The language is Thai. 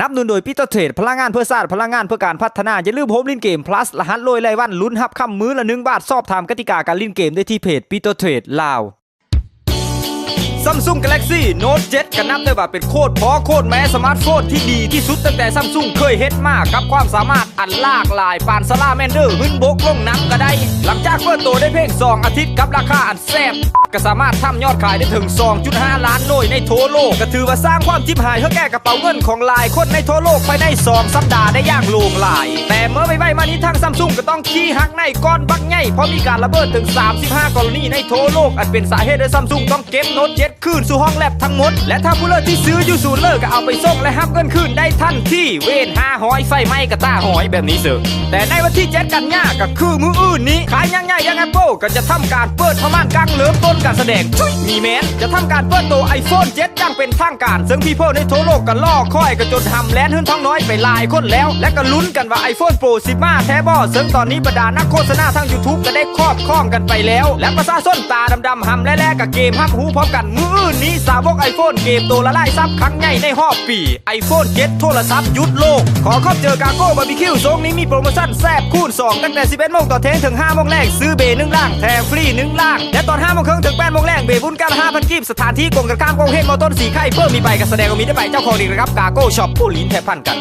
นับหนุนโดยพิโตรเทรดพลังงานเพื่อสร้างพลังงานเพื่อการพัฒนา อย่าลืมโฮมลินเกม plus รหัสโรยรายวันลุ้นฮับคำมื้อละหนึ่งบาท สอบถามกติกาการลินเกมได้ที่เพจพิโตรเทรดลาว Samsung Galaxy Note 7กันนับได้ว่าเป็นโคตรพอโคตรแม้สมาร์ทโฟนที่ดีที่สุดตั้งแต่ Samsung เคยเฮ็ดมากับความสามารถอันลากหลายปานสลาแมนเดอร์หึ้นบกลงน้ำก็ได้ หลังจากเปิดตัวได้เพียง2อาทิตย์กับราคาอันแซ่บก็สามารถทำยอดขายได้ถึง 2.5 ล้านหน่วยในทั่วโลก ก็ถือว่าสร้างความจิบหายเพื่อแก้กระเป๋าเงินของหลายคนในทั่วโลกภายใน2สัปดาห์ได้อย่างโลงหลาย แต่เมื่อไปไปมานี้ทาง ก็ต้องขี้หักในก้อนบักใหญ่เพราะมีการระเบิดถึง 35 กรณีในทั่วโลก อันเป็นสาเหตุให้ Samsung ต้องเก็บโน้ต7คืนสู่ห้องแลบทั้งหมด และถ้าผู้เลิกที่ซื้ออยู่ศูนย์เลิกก็เอาไปส่งและหับเงินคืนได้ทันทีเวนห้าหอยไฟไหม้กระต้าหอยแบบนี้เสือแต่ในวันที่7กันยาก็คือมืออื่นนี้ขายยังไงยัง Apple ก็จะทำการเปิดประมาณกลางเริ่มต้นการแสดงมีแมนจะทำการเปิดตัว iPhone 7อย่างเป็นทางการซึ่งพี่พ่อในทั่วโลกก็ล่อคอยก็จนทำแลนหื้นท้องน้อยไปหลายคนแล้ว และก็ลุ้นกันว่า iPhone Pro 10มาแท้บ่ซึ่งตอนนี้บรรดานักโฆษณาทาง YouTube ก็ได้ครอบครองกันไปแล้ว และประชาชนตาดำๆหำและแลกับเกมห้ำหูพร้อมกันมืออื่นนี้สาวก iPhone เกมตัวละลายซับครั้งใหญ่ในหอบปี iPhone 7โทรศัพท์ยุดโลก ขอขอบเจอกาโก้บาร์บีคิวทรงนี้มีโปรโมชั่นแซ่บคูณ2ตั้งแต่ 11โมงต่อเทงถึง5โมงแรกซื้อเบย์หนึ่งล่างแถมฟรีหนึ่งล่างและตอน5โมงครึ่งถึง8โมงแรกเบย์บุญกัน5,000กีบสถานที่กงกันข้ามกงเฮนมอต้นสีไข่เพิ่มมีใบกับแสดงว่ามีได้ใบเจ้าของดีนะครับกาโก้ช็อปผู้ลิ้นแทบพันกัน